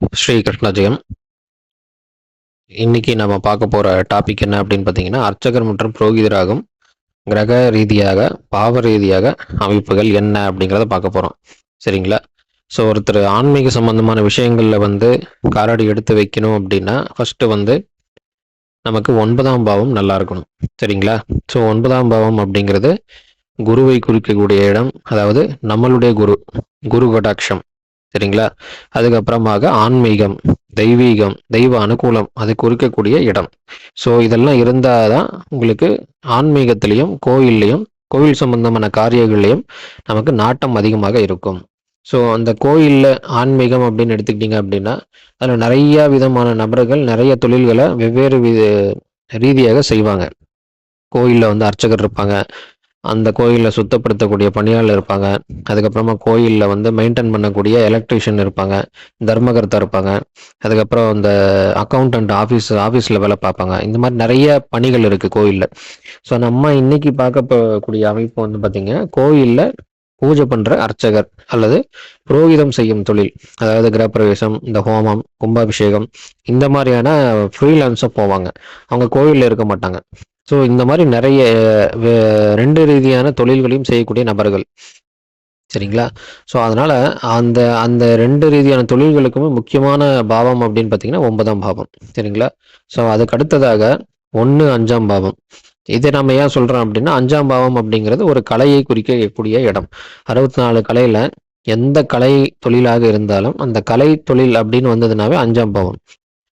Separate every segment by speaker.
Speaker 1: ஸ்ரீ கிருஷ்ண ஜெயம் இன்னைக்கு நம்ம பார்க்க போற டாபிக் என்ன அப்படின்னு பார்த்தீங்கன்னா அர்ச்சகர் மற்றும் புரோகிதராகும். கிரக ரீதியாக பாவ ரீதியாக அமைப்புகள் என்ன அப்படிங்கிறத பார்க்க போறோம். சரிங்களா? ஸோ ஒருத்தர் ஆன்மீக சம்பந்தமான விஷயங்கள்ல வந்து காரடி எடுத்து வைக்கணும் அப்படின்னா ஃபர்ஸ்ட் வந்து நமக்கு ஒன்பதாம் பாவம் நல்லா இருக்கணும். சரிங்களா? ஸோ ஒன்பதாம் பாவம் அப்படிங்கிறது குருவை குறிக்கக்கூடிய இடம். அதாவது நம்மளுடைய குரு குரு கடாட்சம் சரிங்களா? அதுக்கப்புறமாக ஆன்மீகம் தெய்வீகம் தெய்வ அனுகூலம் அது குறிக்கக்கூடிய இடம். ஸோ இதெல்லாம் இருந்தால் தான் உங்களுக்கு ஆன்மீகத்திலையும் கோயில்லையும் கோவில் சம்பந்தமான காரியங்களையும் நமக்கு நாட்டம் அதிகமாக இருக்கும். ஸோ அந்த கோயிலில் ஆன்மீகம் அப்படின்னு எடுத்துக்கிட்டிங்க அப்படின்னா அதில் நிறைய விதமான நபர்கள் நிறைய தொழில்களை வெவ்வேறு வித ரீதியாக செய்வாங்க. கோயிலில் வந்து அர்ச்சகர் இருப்பாங்க. அந்த கோயிலில் சுத்தப்படுத்தக்கூடிய பணியாளர் இருப்பாங்க. அதுக்கப்புறமா கோயிலில் வந்து மெயின்டைன் பண்ணக்கூடிய எலக்ட்ரீஷியன் இருப்பாங்க. தர்மகர்த்தா இருப்பாங்க. அதுக்கப்புறம் அந்த அக்கௌண்டன்ட் ஆஃபீஸ் ஆஃபீஸில் வேலை பார்ப்பாங்க. இந்த மாதிரி நிறைய பணிகள் இருக்குது கோயிலில். ஸோ நம்ம இன்னைக்கு பார்க்க போகக்கூடிய அமைப்பு வந்து பார்த்திங்கன்னா கோயிலில் பூஜை பண்ணுற அர்ச்சகர் அல்லது புரோகிதம் செய்யும் தொழில். அதாவது கிரகப்பிரவேசம் இந்த ஹோமம் கும்பாபிஷேகம் இந்த மாதிரியான ஃப்ரீலான்ஸாக போவாங்க. அவங்க கோயிலில் இருக்க மாட்டாங்க. ஸோ இந்த மாதிரி நிறைய ரெண்டு ரீதியான தொழில்களையும் செய்யக்கூடிய நபர்கள். சரிங்களா? ஸோ அதனால் அந்த அந்த ரெண்டு ரீதியான தொழில்களுக்குமே முக்கியமான பாவம் அப்படின்னு பார்த்தீங்கன்னா ஒன்பதாம் பாவம். சரிங்களா? ஸோ அதுக்கு அடுத்ததாக ஒன்று அஞ்சாம் பாவம். இதை நம்ம ஏன் சொல்கிறோம் அப்படின்னா அஞ்சாம் பாவம் அப்படிங்கிறது ஒரு கலையை குறிக்கக்கூடிய இடம். அறுபத்தி நாலு கலையில் எந்த கலை தொழிலாக இருந்தாலும் அந்த கலை தொழில் அப்படின்னு வந்ததுனாவே அஞ்சாம் பாவம்.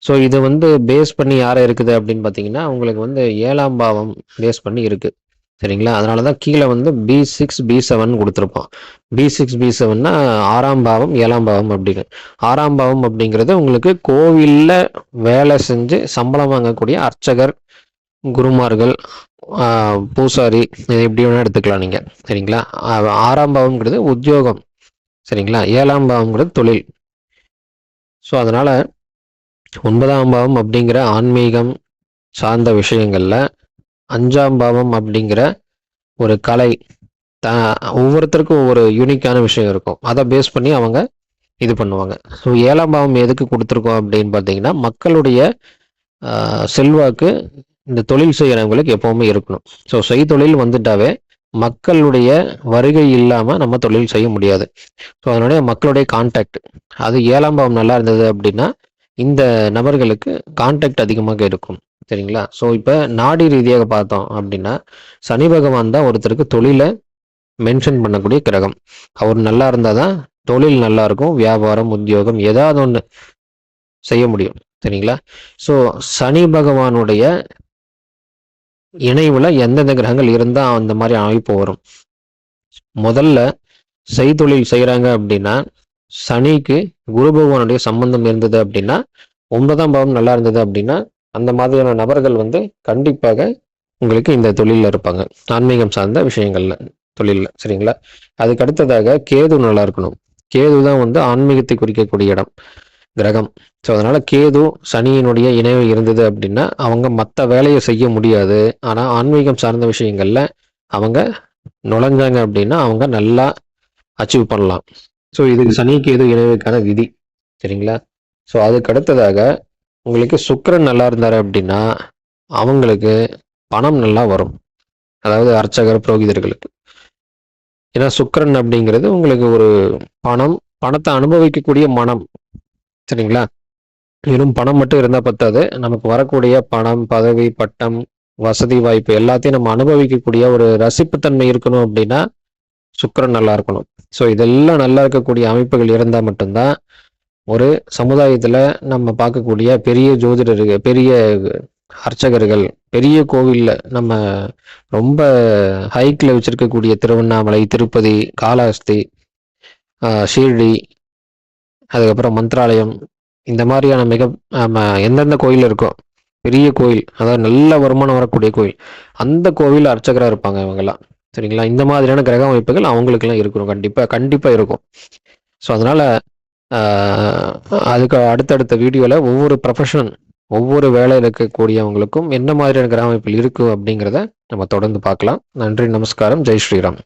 Speaker 1: ஸோ இது வந்து பேஸ் பண்ணி யாரை இருக்குது அப்படின்னு பார்த்தீங்கன்னா உங்களுக்கு வந்து ஏழாம் பாவம் பேஸ் பண்ணி இருக்குது சரிங்களா? அதனால தான் கீழே வந்து பி சிக்ஸ் பி செவன் கொடுத்துருப்போம். பி சிக்ஸ் பி செவன்னா ஆறாம் பாவம் ஏழாம் பாவம் அப்படின்னு. ஆறாம் பாவம் அப்படிங்கிறது உங்களுக்கு கோவிலில் வேலை செஞ்சு சம்பளம் வாங்கக்கூடிய அர்ச்சகர் குருமார்கள் பூசாரி இது எப்படி வேணா எடுத்துக்கலாம் நீங்கள் சரிங்களா? ஆறாம் பாவம்ங்கிறது உத்தியோகம். சரிங்களா? ஏழாம் பாவம்ங்கிறது தொழில். ஸோ அதனால ஒன்பதாம் பாவம் அப்படிங்கிற ஆன்மீகம் சார்ந்த விஷயங்களில் அஞ்சாம் பாவம் அப்படிங்கிற ஒரு கலை த ஒவ்வொருத்தருக்கும் ஒவ்வொரு யூனிக்கான விஷயம் இருக்கும். அதை பேஸ் பண்ணி அவங்க இது பண்ணுவாங்க. ஸோ ஏழாம் பாவம் எதுக்கு கொடுத்துருக்கோம் அப்படின்னு பார்த்தீங்கன்னா மக்களுடைய செல்வாக்கு இந்த தொழில் செய்கிறவங்களுக்கு எப்போவுமே இருக்கணும். ஸோ செய்தொழில் வந்துட்டாவே மக்களுடைய வருகை இல்லாமல் நம்ம தொழில் செய்ய முடியாது. ஸோ அதனுடைய மக்களுடைய கான்டாக்ட் அது ஏழாம் பாவம் நல்லா இருந்தது அப்படின்னா இந்த நபர்களுக்கு கான்டாக்ட் அதிகமாக இருக்கும். சரிங்களா? ஸோ இப்போ நாடி ரீதியாக பார்த்தோம் அப்படின்னா சனி பகவான் தான் ஒருத்தருக்கு தொழிலை மென்ஷன் பண்ணக்கூடிய கிரகம். அவர் நல்லா இருந்தால் தான் தொழில் நல்லா இருக்கும் வியாபாரம் உத்தியோகம் ஏதாவது ஒன்று செய்ய முடியும். சரிங்களா? ஸோ சனி பகவானுடைய இணைவில் எந்தெந்த கிரகங்கள் இருந்தால் அந்த மாதிரி அமைப்பு வரும். முதல்ல செய்தொழில் செய்கிறாங்க அப்படின்னா சனிக்கு குரு பகவானுடைய சம்பந்தம் இருந்தது அப்படின்னா ஒன்பதாம் பாவம் நல்லா இருந்தது அப்படின்னா அந்த மாதிரியான நபர்கள் வந்து கண்டிப்பாக உங்களுக்கு இந்த தொழிலில் இருப்பாங்க. ஆன்மீகம் சார்ந்த விஷயங்கள்ல தொழிலில் சரிங்களா? அதுக்கு அடுத்ததாக கேது நல்லா இருக்கணும். கேது தான் வந்து ஆன்மீகத்தை குறிக்கக்கூடிய இடம் கிரகம். ஸோ அதனால கேது சனியினுடைய இணைவு இருந்தது அப்படின்னா அவங்க மற்ற வேலையை செய்ய முடியாது. ஆனால் ஆன்மீகம் சார்ந்த விஷயங்கள்ல அவங்க நுழைஞ்சாங்க அப்படின்னா அவங்க நல்லா அச்சீவ் பண்ணலாம். ஸோ இதுக்கு சனிக்கு எது இணைவுக்கான விதி சரிங்களா? ஸோ அதுக்கு அடுத்ததாக உங்களுக்கு சுக்கரன் நல்லா இருந்தார் அப்படின்னா அவங்களுக்கு பணம் நல்லா வரும். அதாவது அர்ச்சகர் புரோகிதர்களுக்கு. ஏன்னா சுக்கரன் அப்படிங்கிறது உங்களுக்கு ஒரு பணம் பணத்தை அனுபவிக்கக்கூடிய மனம் சரிங்களா? வெறும் பணம் மட்டும் இருந்தால் பத்தாது. நமக்கு வரக்கூடிய பணம் பதவி பட்டம் வசதி வாய்ப்பு எல்லாத்தையும் நம்ம அனுபவிக்கக்கூடிய ஒரு ரசிப்புத்தன்மை இருக்கணும் அப்படின்னா சுக்கரன் நல்லா இருக்கணும். ஸோ இதெல்லாம் நல்லா இருக்கக்கூடிய அமைப்புகள் இருந்தால் மட்டும்தான் ஒரு சமுதாயத்தில் நம்ம பார்க்கக்கூடிய பெரிய ஜோதிடர்கள் பெரிய அர்ச்சகர்கள் பெரிய கோவிலில் நம்ம ரொம்ப ஹைக்கில் வச்சுருக்கக்கூடிய திருவண்ணாமலை திருப்பதி காளஹஸ்தி ஷீர்டி அதுக்கப்புறம் மந்த்ராலயம் இந்த மாதிரியான மிக நம்ம எந்தெந்த கோயில் இருக்கோ பெரிய கோயில் அதாவது நல்ல வருமானம் வரக்கூடிய கோயில் அந்த கோவில் அர்ச்சகராக இருப்பாங்க இவங்கெல்லாம். சரிங்களா? இந்த மாதிரியான கிரக அமைப்புகள் அவங்களுக்கெல்லாம் இருக்கிறோம் கண்டிப்பாக கண்டிப்பாக இருக்கும். ஸோ அதனால் அதுக்கு அடுத்தடுத்த வீடியோவில் ஒவ்வொரு ப்ரொஃபஷன் ஒவ்வொரு வேலையில் இருக்கக்கூடியவங்களுக்கும் என்ன மாதிரியான கிரக அமைப்பில் இருக்கு அப்படிங்கிறத நம்ம தொடர்ந்து பார்க்கலாம். நன்றி நமஸ்காரம். ஜெய் ஸ்ரீராம்.